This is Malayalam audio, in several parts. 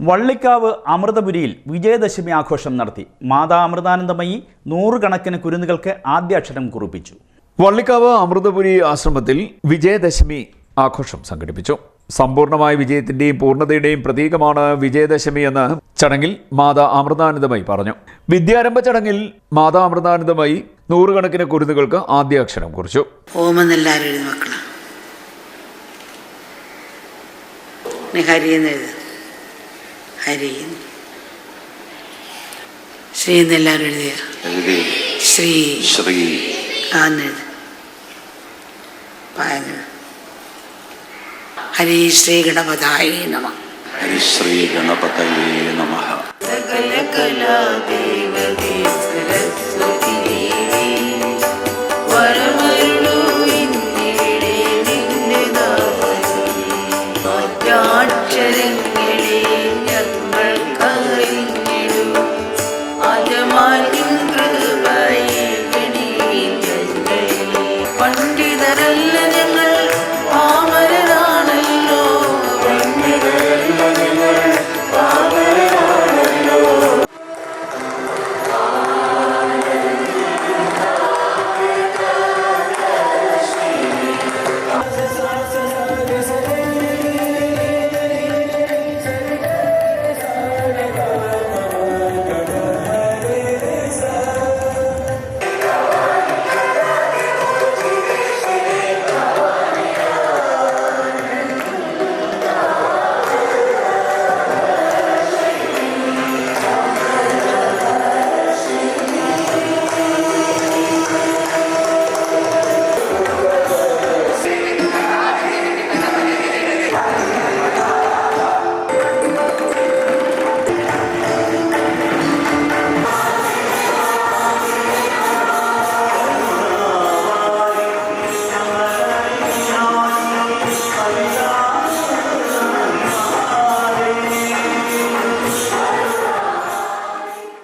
വള്ളിക്കാവ് അമൃതപുരിയിൽ വിജയദശമി ആഘോഷം നടത്തി. മാതാ അമൃതാനന്ദമയി നൂറുകണക്കിന് കുരുന്നുകൾക്ക് ആദ്യാക്ഷരം കുറിപ്പിച്ചു. വള്ളിക്കാവ് അമൃതപുരി ആശ്രമത്തിൽ വിജയദശമി ആഘോഷം സംഘടിപ്പിച്ചു. സമ്പൂർണമായ വിജയത്തിന്റെയും പൂർണതയുടെയും പ്രതീകമാണ് വിജയദശമി എന്ന് ചടങ്ങിൽ മാതാ അമൃതാനന്ദമയി പറഞ്ഞു. വിദ്യാരംഭ ചടങ്ങിൽ മാതാ അമൃതാനന്ദമയി നൂറുകണക്കിന് കുരുന്നുകൾക്ക് ആദ്യാക്ഷരം കുറിച്ചു. ഓമെന്നെല്ലാവരും നീ ഹരിയെന്ന് എഴുത് ഹരി ശ്രീ എന്നെല്ലാവരും എഴുതിയ? എഴുതി. ശ്രീ. ശ്രീ. ആന്നെഴുതി പായെന്ന് ഹരി ശ്രീ ഗണപതായ നമ. ഹരി ശ്രീ ഗണപതയേ നമ. സകല കലാദേവതേ സരസ്വതി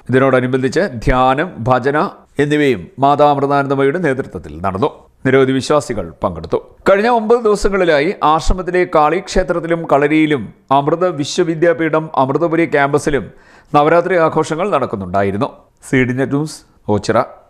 ഇതിനോടനുബന്ധിച്ച് ധ്യാനം ഭജന എന്നിവയും മാതാ അമൃതാനന്ദമയുടെ നേതൃത്വത്തിൽ നടന്നു. നിരവധി വിശ്വാസികൾ പങ്കെടുത്തു. കഴിഞ്ഞ ഒമ്പത് ദിവസങ്ങളിലായി ആശ്രമത്തിലെ കാളിക്ഷേത്രത്തിലും കളരിയിലും അമൃത വിശ്വവിദ്യാപീഠം അമൃതപുരി ക്യാമ്പസിലും നവരാത്രി ആഘോഷങ്ങൾ നടക്കുന്നുണ്ടായിരുന്നു. CDnet news Ochira.